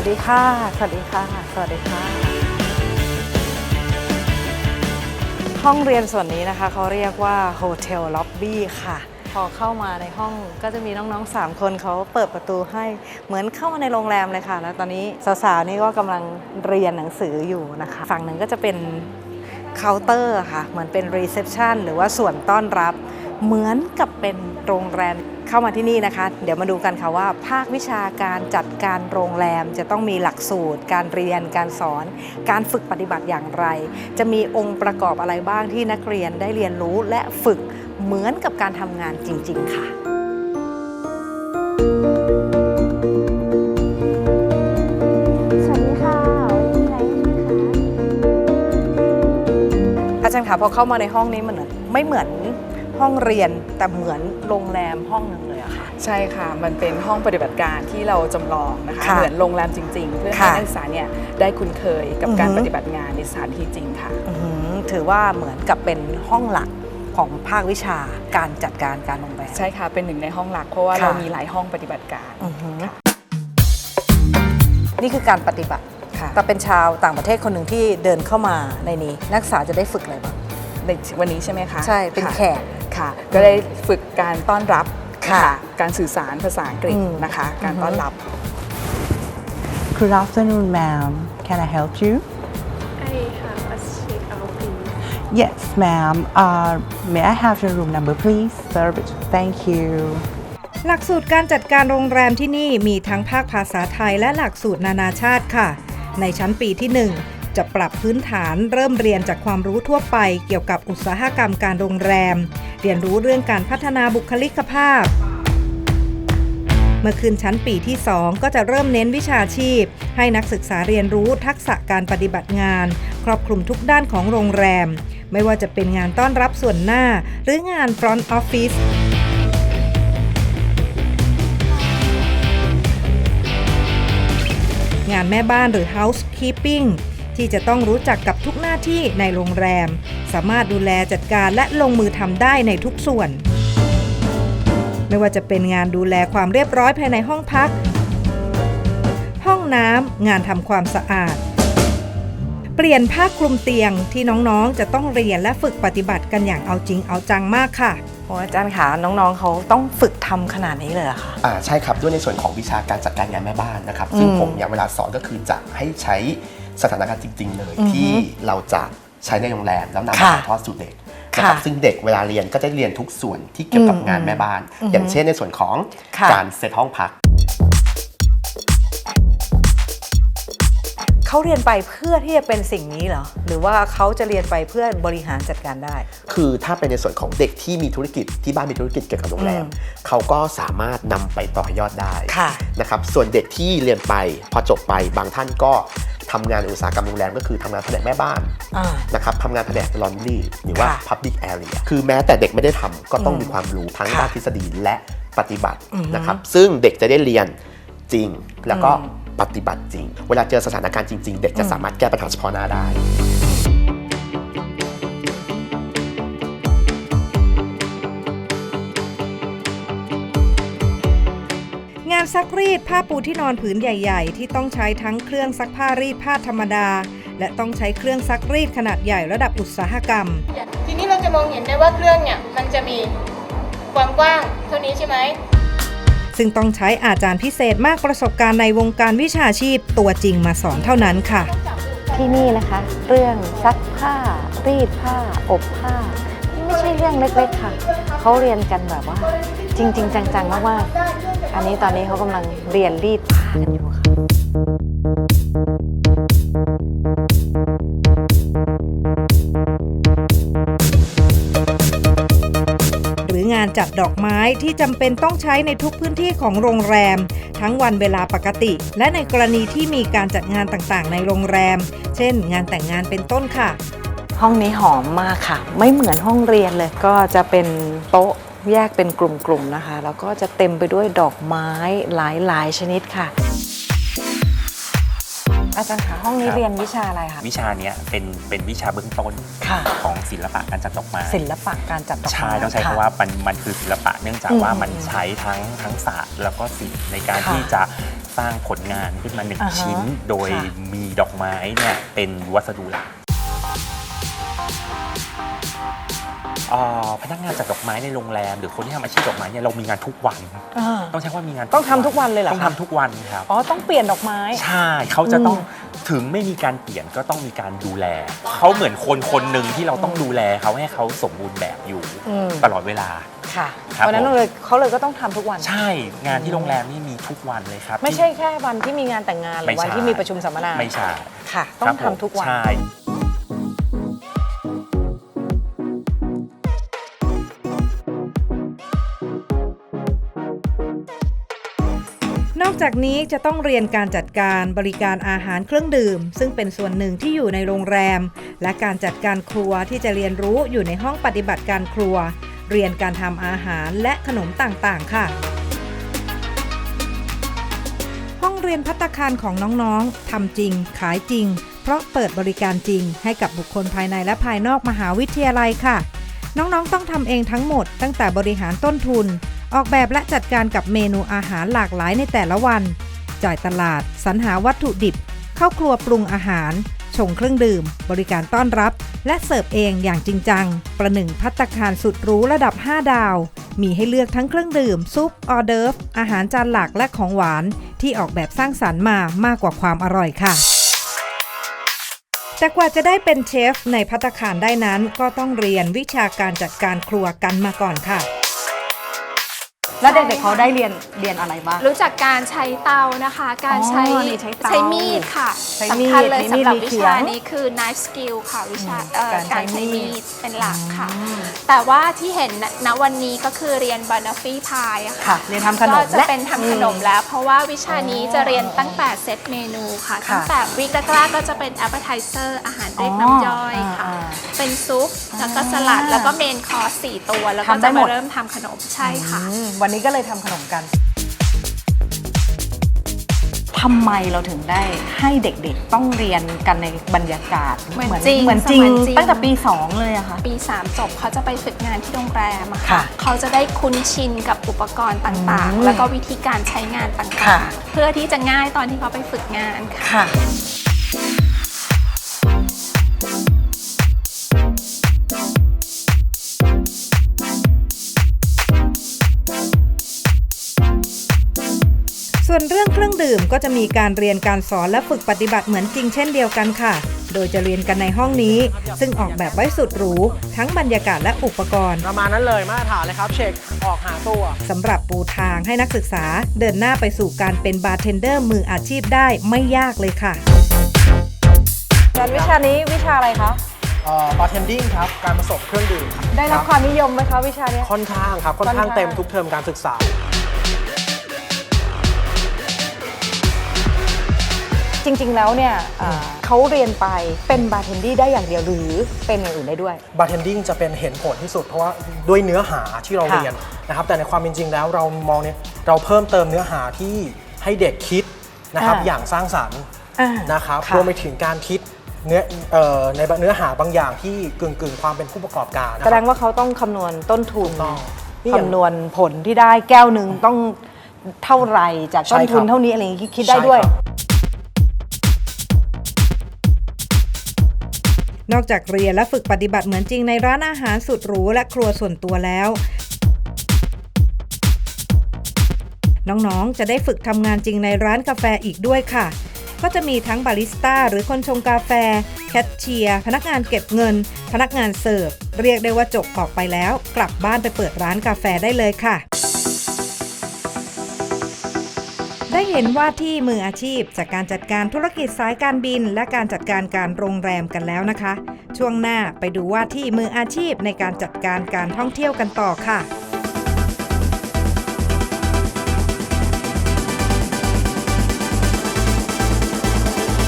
วัสดีค่ะ สวัสดีค่ะ สวัสดีค่ะ ห้องเรียนส่วนนี้นะคะเขาเรียกว่าโฮเทลล็อบบี้ค่ะ พอเข้ามาในห้องก็จะมีน้องๆ 3 คนเขาเปิดประตูให้เหมือนเข้ามาในโรงแรมเลยค่ะ แล้วตอนนี้สาวๆ นี่ก็กำลังเรียนหนังสืออยู่นะคะ ฝั่งหนึ่งก็จะเป็นเคาน์เตอร์ค่ะ เหมือนเป็นรีเซพชันหรือว่าส่วนต้อนรับ เหมือนกับเป็นโรงแรมเข้ามาที่นี่นะคะ เดี๋ยวมาดูกันค่ะว่า ภาควิชาการจัดการโรงแรมจะต้องมีหลักสูตร การเรียนการสอน การฝึกปฏิบัติอย่างไร จะมีองค์ประกอบอะไรบ้างที่นักเรียนได้เรียนรู้และฝึกเหมือนกับการทำงานจริง ๆ ค่ะสวัสดีค่ะวันนี้มีอะไรช่วยคะอาจารย์คะพอเข้ามาในห้องนี้มันเหมือนไม่เหมือน ห้องเรียนแต่เหมือนโรงแรมห้องหนึ่งเลยอะค่ะ ใช่ค่ะ มันเป็นห้องปฏิบัติการที่เราจำลองนะคะ ค่ะเหมือนโรงแรมจริง ๆ เพื่อให้ค่ะนักศึกษาเนี่ยได้คุ้นเคยกับอือฮึการปฏิบัติงานในสถานที่จริงค่ะ อื้อหือถือว่าเหมือนกับเป็นห้องหลักของภาควิชาการจัดการการโรงแรม ใช่ค่ะ เป็นหนึ่งในห้องหลักเพราะว่าค่ะ เรามีหลายห้องปฏิบัติการอื้อหือค่ะนี่คือการปฏิบัติ ค่ะแต่เป็นชาวต่างประเทศคนหนึ่งที่เดินเข้ามาในนี้ นักศึกษาจะได้ฝึกอะไรบ้างในวันนี้ใช่ไหมคะใช่เป็นค่ะ แขก ค่ะ ก็ได้ฝึกการต้อนรับค่ะนการสื่อสารภาษาอังกฤษอืมนะคะ การอือฮึต้อนรับ Good afternoon, ma'am. Can I help you? I have a sheet out please Yes, ma'am. Uh, may I have your room number, please? Sir, thank you. หลักสูตรการจัดการโรงแรมที่นี่มีทั้งภาคภาษาไทยและหลักสูตรนานาชาติค่ะ ในชั้นปีที่ 1 จะปรับพื้นฐานเริ่มเรียนจากความรู้ทั่วไป เกี่ยวกับอุตสาหกรรมการโรงแรม เรียนรู้เรื่องการพัฒนาบุคลิกภาพ เมื่อขึ้นชั้นปีที่ 2 ก็จะเริ่มเน้นวิชาชีพ ให้นักศึกษาเรียนรู้ทักษะการปฏิบัติงาน ครอบคลุมทุกด้านของโรงแรม ไม่ว่าจะเป็นงานต้อนรับส่วนหน้า หรืองาน front office งานแม่บ้านหรือ housekeeping ที่จะต้องรู้จักกับทุกหน้าที่ในโรงแรม สามารถดูแลจัดการและลงมือทำได้ในทุกส่วน ไม่ว่าจะเป็นงานดูแลความเรียบร้อยภายในห้องพัก ห้องน้ำงานทำความสะอาด เปลี่ยนผ้าคลุมเตียงที่น้องๆ จะต้องเรียนและฝึกปฏิบัติกันอย่างเอาจริงเอาจังมากค่ะโอ้อาจารย์คะน้องๆเขาต้องฝึกทำขนาดนี้เลยเหรอคะอ่าใช่ครับด้วยในส่วนของวิชาการจัดการงานแม่บ้านนะครับ ซึ่งอืมผมเนี่ยเวลาสอนก็คือจะให้ใช้ สถานการณ์จริง ๆ เลยอือฮึที่เราจะใช้ในโรงแรมแล้วนำมาค่ะถ่ายทอดสู่เด็กนะครับค่ะซึ่งเด็กเวลาเรียนก็จะเรียนทุกส่วนที่เกี่ยวกับอืมงานแม่บ้านอือฮึอย่างเช่นในส่วนของค่ะการเซตห้องพัก เขาเรียนไปเพื่อที่จะเป็นสิ่งนี้เหรอ หรือว่าเขาจะเรียนไปเพื่อบริหารจัดการได้ คือถ้าเป็นในส่วนของเด็กที่มีธุรกิจที่บ้านมีธุรกิจเกี่ยวกับโรงแรมอืมเขาก็สามารถนำไปต่อยอดได้ค่ะนะครับส่วนเด็กที่เรียนไปพอจบไปบางท่านก็ ทำงานในอุตสาหกรรมโรงแรมก็คือทำงานแผนกแม่บ้านอ่า นะครับทำงานแผนก laundry หรือว่า ค่ะ public area คือแม้แต่เด็กไม่ได้ทำก็ต้องมีความรู้ทั้งค่ะด้านทฤษฎีและปฏิบัติอือฮึนะครับซึ่งเด็กจะได้เรียนจริงแล้วก็อืม ปฏิบัติจริง เวลาเจอสถานการณ์จริง ๆ เด็กจะอืมสามารถแก้ปัญหาเฉพาะหน้าได้ ซักรีดผ้าปูที่นอนผืนใหญ่ ๆ ที่ต้องใช้ทั้งเครื่องซักผ้ารีดผ้าธรรมดา และต้องใช้เครื่องซักรีดขนาดใหญ่ระดับอุตสาหกรรม ทีนี้เราจะมองเห็นได้ว่าเครื่องเนี่ยมันจะมีความกว้างเท่านี้ใช่ไหมซึ่งต้องใช้อาจารย์พิเศษมากประสบการณ์ในวงการวิชาชีพตัวจริงมาสอนเท่านั้นค่ะ ที่นี่นะคะ เรื่องซักผ้า รีดผ้า อบผ้า ไม่ใช่เรื่องเล็กๆค่ะ เขาเรียนกันแบบว่า จริง ๆ จังๆมากๆอันนี้ตอนนี้เขากำลังเรียนรีดผ้ากันอยู่ค่ะหรืองานจัดดอกไม้ที่จำเป็นต้องใช้ในทุกพื้นที่ของโรงแรม ทั้งวันเวลาปกติ และในกรณีที่มีการจัดงานต่างๆ ในโรงแรม เช่น งานแต่งงานเป็นต้นค่ะ ห้องนี้หอมมากค่ะ ไม่เหมือนห้องเรียนเลย ก็จะเป็นโต๊ะแยกเป็นกลุ่มๆนะคะ แล้วก็จะเต็มไปด้วยดอกไม้หลายๆ ชนิดค่ะ อาจารย์คะห้องนี้ครับ เรียนวิชาอะไรคะวิชาเนี้ยเป็นเป็นวิชาเบื้องต้นค่ะ ของศิลปะการจัดดอกไม้ศิลปะการจัดดอกไม้ ใช่ต้องใช้ค่ะคำว่ามันมันคือศิลปะเนื่องจากอืมว่ามันใช้ทั้งทั้งศาสตร์แล้วก็ศิลป์ในการค่ะที่จะสร้างผลงานขึ้นมาหนึ่งอ่าฮะชิ้น โดยค่ะ มีดอกไม้เนี่ยเป็นวัสดุหลัก เอ่อพนักงานจัดดอกไม้ในโรงแรม หรือคนที่ทำอาชีพดอกไม้เนี่ยเรามีงานทุกวัน อ่า ต้องใช้ว่ามีงานต้องทำทุกวันเลยเหรอต้องคะทำทุกวันครับ อ๋อ ต้องเปลี่ยนดอกไม้ ใช่เขาจะต้องถึงไม่มีการเปลี่ยนก็ต้องมีการดูแล เขาเหมือนคนคนหนึ่งที่เราต้องดูแลเขาให้เขาสมบูรณ์แบบอยู่อืม ตลอดเวลา ค่ะ ครับเพราะฉะนั้นผม เลยเขาเลยก็ต้องทำทุกวัน ใช่งานที่โรงแรมนี่มีทุกวันเลยครับ ไม่ใช่แค่วันที่มีงานแต่งงานหรืไม่อวันใช่ ที่มีประชุมสัมมนาไม่ใช่ค่ะ ต้อครังบผมทำทุกวัน ใช่ จากนี้จะต้องเรียนการจัดการบริการอาหารเครื่องดื่ม ซึ่งเป็นส่วนหนึ่งที่อยู่ในโรงแรม และการจัดการครัวที่จะเรียนรู้อยู่ในห้องปฏิบัติการครัว เรียนการทำอาหารและขนมต่างๆ ค่ะ ห้องเรียนพัตตาคารของน้องๆทำจริง ขายจริง เพราะเปิดบริการจริง ให้กับบุคคลภายในและภายนอกมหาวิทยาลัยค่ะ น้องๆต้องทำเองทั้งหมด ตั้งแต่บริหารต้นทุน ออกแบบและจัดการกับเมนูอาหารหลากหลายในแต่ละวัน จ่ายตลาด สรรหาวัตถุดิบ เข้าครัวปรุงอาหาร ชงเครื่องดื่ม บริการต้อนรับ และเสิร์ฟเองอย่างจริงจัง ประหนึ่งพัตตาคารสุดรู้ระดับ 5 ดาว มีให้เลือกทั้งเครื่องดื่ม ซุป ออเดิร์ฟ อาหารจานหลักและของหวาน ที่ออกแบบสร้างสรรค์มามากกว่าความอร่อยค่ะแต่กว่าจะได้เป็นเชฟในพัตตาคารได้นั้นก็ต้องเรียนวิชาการจัดการครัวกันมาก่อนค่ะ แล้วเด็กๆเขาได้เรียนเรียนอะไรบ้าง รู้จักการใช้เตานะคะ การใช้อ๋อนี่ใช้เตามีดค่ะใช้มีดสำคัญเลยมีมีดสำหรับมีวิเขียชางนี้คือ knife skill ค่ะวิชาเอ่อการใช้การใช้มีมีดดเป็นหลักค่ะ แต่ว่าที่เห็นณณวันนี้ก็คือเรียนบานาฟีพายอะค่ะค่ะเรียนทำขนมก็จะและเป็นทำขนมแล้ว เพราะว่าวิชานี้จะเรียนตั้งแต่เซตเมนูค่ะ ค่ะ ตั้งแต่วิกแรกๆก็จะเป็น appetizer อาหารเรียกน้ำย่อยค่ะอ่า เป็นซุป แล้วก็สลัด แล้วก็เมนคอร์สสี่ตัว แล้วก็ทำได้จะหมมาด เริ่มทำขนมใช่ค่ะ อืมวันนี้ก็เลยทำขนมกันทำไมเราถึงได้ให้เด็กๆต้องเรียนกันในบรรยากาศเหมือนจริงเหมือนจริงเสมือนจริง ตั้งแต่ปี 2 เลยอะค่ะ ปี 3 จบเขาจะไปฝึกงานที่โรงแรมอะค่ะ ค่ะเขาจะได้คุ้นชินกับอุปกรณ์ต่างอืมๆ แล้วก็วิธีการใช้งานต่าค่ะ งๆ เพื่อที่จะง่ายตอนที่เขาไปฝึกงานค่ะ ค่ะ ส่วนเรื่องเครื่องดื่มก็จะมีการเรียนการสอนและฝึกปฏิบัติเหมือนจริงเช่นเดียวกันค่ะ โดยจะเรียนกันในห้องนี้ ซึ่งออกแบบไว้สุดหรู ทั้งบรรยากาศและอุปกรณ์ ประมาณนั้นเลยมาตรฐานเลยครับเช็คออกหาตัว สำหรับปูทางให้นักศึกษาเดินหน้าไปสู่การเป็นบาร์เทนเดอร์มืออาชีพได้ไม่ยากเลยค่ะงานวิชานี้วิชาอะไรคะ บาร์เทนดิ้งครับ การผสมเครื่องดื่มครับได้รับความนิยมไหมคะวิชาเนี้ย ค่อนข้างครับ ค่อนค่อนข้างข้างเต็มทุกเทอมการศึกษา จริง ๆ แล้วเนี่ยอ่าเขาเรียนไปเป็นบาร์เทนดี้ได้อย่างเดียวหรือเป็นอย่างอื่นได้ด้วย บาร์เทนดิ้งจะเป็นเห็นผลที่สุดเพราะว่าด้วยเนื้อหาที่เราค่ะ เรียนนะครับแต่ในความเป็นจริงแล้วเรามองเนี่ยเราเพิ่มเติมเนื้อหาที่ให้เด็กคิดนะครับอ่าอย่างสร้างสรรค์ อ่า นะครับค่ะรวมไปถึงการคิดเนื้อเอ่อในเนื้อหาบางอย่างที่กึ่งกึ่งๆความเป็นผู้ประกอบการนะแสคดรับงว่าเขาต้องคำนวณต้นทุนถูกต้องนี่อย่างคำนวณผลที่ได้แก้วหนึ่งต้องเท่าไหร่จากต้นทุนใช่ครับเท่านี้อะไรอย่างงี้คิดได้ด้วย ใช่ครับ นอกจากเรียนและฝึกปฏิบัติเหมือนจริงในร้านอาหารสุดหรูและครัวส่วนตัวแล้วน้องๆ จะได้ฝึกทำงานจริงในร้านกาแฟอีกด้วยค่ะ ก็จะมีทั้งบาริสต้าหรือคนชงกาแฟ แคชเชียร์ พนักงานเก็บเงิน พนักงานเสิร์ฟ เรียกได้ว่าจบออกไปแล้ว กลับบ้านไปเปิดร้านกาแฟได้เลยค่ะ เห็นว่าที่มืออาชีพ จากการจัดการธุรกิจสายการบิน และการจัดการการโรงแรมกันแล้วนะคะ ช่วงหน้าไปดูว่าที่มืออาชีพในการจัดการการท่องเที่ยวกันต่อค่ะ